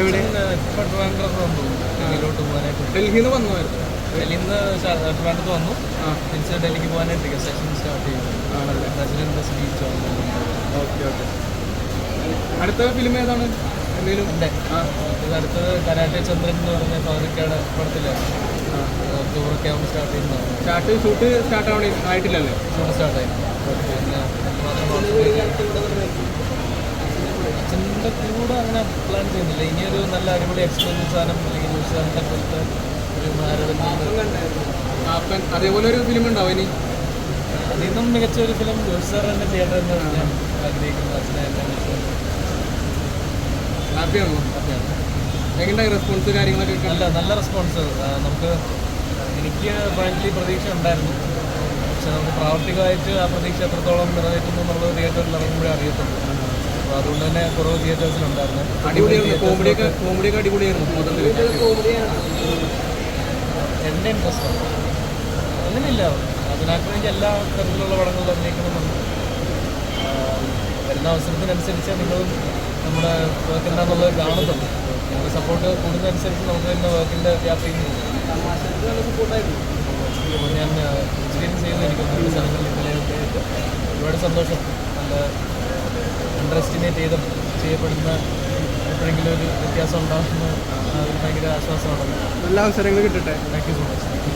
എവിടെ? ഡൽഹിയിലോട്ട് പോകാനായിട്ട്. ഡൽഹിയിൽ നിന്ന് വന്നതായിരുന്നു ഡൽഹിയിൽ നിന്ന് ട്രിവാൻഡ്രത്ത് വന്നു. തിരിച്ച് ഡൽഹിക്ക് പോകാനായിട്ട് സെഷൻ സ്റ്റാർട്ട് ചെയ്തു. President speech okay okay. അടുത്ത ഫിലിം ഏതാണ്? എന്തെങ്കിലും? ഉണ്ട് അടുത്തത് കരാട്ടെ ചന്ദ്രൻ എന്ന് പറഞ്ഞ പൗരക്കയുടെ പടത്തിലാണ് ഒക്ടോബറൊക്കെ ആകുമ്പോൾ സ്റ്റാർട്ട് ചെയ്യുന്നതാണ്. സ്റ്റാർട്ട് ഷൂട്ട് സ്റ്റാർട്ട് ആവണേ ആയിട്ടില്ലല്ലേ? ഷൂട്ട് സ്റ്റാർട്ട് ആയി. അച്ഛന്റെ കൂടെ അങ്ങനെ പ്ലാൻ ചെയ്യുന്നില്ല. ഇനിയൊരു നല്ല അടിപൊളി എക്സ്പെൻസ് സാധനം അല്ലെങ്കിൽ ന്യൂസ് സാധനത്തെ പോലത്തെ ഒരു ഭാരതം അതേപോലെ ഒരു ഫിലിം ഉണ്ടാവും ഇനി. അതിന്നും മികച്ച ഒരു ഫിലിം സാർ തന്നെ ചെയ്യട്ടെ എന്ന് ഞാൻ ആഗ്രഹിക്കുന്നു. അച്ഛനെ ഹാപ്പിയാണോ ഹാപ്പിയാണ് റെസ്പോൺസ് കാര്യങ്ങളൊക്കെ അല്ല നല്ല നല്ല റെസ്പോൺസ് നമുക്ക് എനിക്ക് ഫ്രാങ്ക്ലി പ്രതീക്ഷ ഉണ്ടായിരുന്നു. പക്ഷെ നമുക്ക് പ്രാവർത്തികമായിട്ട് ആ പ്രതീക്ഷ എത്രത്തോളം നിറവേറ്റുന്നു എന്നുള്ളത് തിയേറ്ററിൽ ഇറങ്ങുമ്പോഴേ അറിയത്തുള്ളൂ. അപ്പോൾ അതുകൊണ്ട് തന്നെ കുറവ് തിയേറ്റേഴ്സിലുണ്ടായിരുന്നു. കോമഡിയൊക്കെ കോമഡിയൊക്കെ അടിപൊളിയായിരുന്നു. എന്റെ ഇൻട്രസ്റ്റ് ആണ് അങ്ങനെയില്ല. അതിനാക്രമിച്ച് എല്ലാ തരത്തിലുള്ള പടങ്ങളും അഭിനയിക്കണമെന്നുണ്ട് വരുന്ന അവസരത്തിനനുസരിച്ച് നിങ്ങളും നമ്മുടെ വർക്ക് എന്താണെന്നുള്ളത് കാണുന്നുണ്ട്. നിങ്ങളുടെ സപ്പോർട്ട് കൂടുന്നതനുസരിച്ച് നമുക്ക് വരുന്ന വർക്കിന്റെ വ്യാപ്തി ഞാൻ എക്സ്പീരിയൻസ് ചെയ്തു എനിക്ക് ഒരുപാട് സന്തോഷം. നല്ല അണ്ടർ എസ്റ്റിമേറ്റ് ചെയ്ത ചെയ്യപ്പെടുന്ന എപ്പോഴെങ്കിലും ഒരു വ്യത്യാസം ഉണ്ടാകുന്ന ആ ഭയങ്കര ആശ്വാസമാണ് നല്ല അവസരങ്ങൾ കിട്ടട്ടെ. Thank you so much